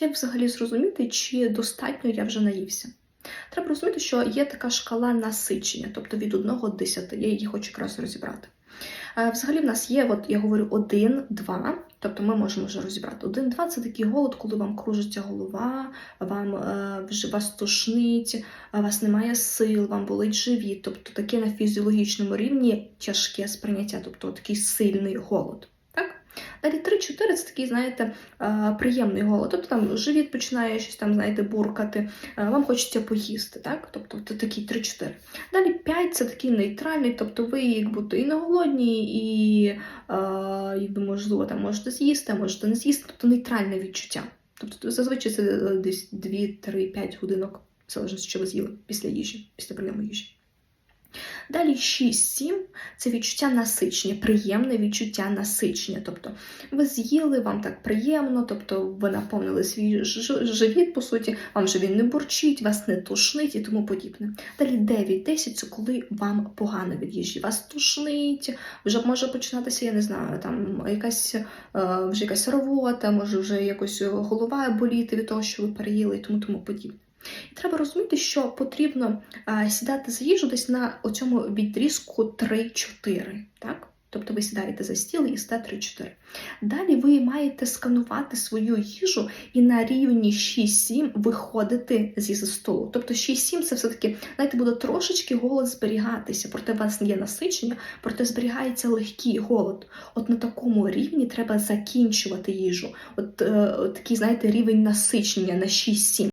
Як взагалі зрозуміти, чи достатньо я вже наївся? Треба розуміти, що є така шкала насичення, тобто від 1 до 10. Я її хочу якраз розібрати. Е, Взагалі, в нас є, от я говорю, 1, 2, тобто ми можемо вже розібрати. 1, 2 це такий голод, коли вам кружиться голова, вам е, вже вас тошнить, вас немає сил, вам болить живіт, тобто таке на фізіологічному рівні тяжке сприйняття, тобто такий сильний голод. Далі 3-4 це такий, знаєте, приємний голод. Тобто там живіт починає щось там, знаєте, буркати, вам хочеться поїсти, так? Тобто це такий 3-4. Далі 5 це такий нейтральний, тобто ви як будто і не голодні, і якби можливо там можете з'їсти, можете не з'їсти, тобто нейтральне відчуття. Тобто зазвичай це е, десь 2-3-5 годинок, залежно, що ви з'їли після їжі, після прийому їжі. Далі 6-7 це відчуття насичення, приємне відчуття насичення. Тобто ви з'їли, вам так приємно, тобто ви наповнили свій живіт, по суті, вам вже він не бурчить, вас не тушнить і тому подібне. Далі 9-10 це коли вам погано від їжі, вас тушнить, вже може починатися, я не знаю, там якась е, вже якась рвота, може вже якось голова боліти від того, що ви переїли і тому тому подібне. І треба розуміти, що потрібно сідати за їжу десь на оцьому відрізку 3-4. Так? Тобто ви сідаєте за стіл і їсте 3-4. Далі ви маєте сканувати свою їжу і на рівні 6-7 виходити зі столу. Тобто 6-7 це все-таки, знаєте, буде трошечки голод зберігатися, проте у вас є насичення, проте зберігається легкий голод. От на такому рівні треба закінчувати їжу. От, е, от такий, знаєте, рівень насичення на 6-7.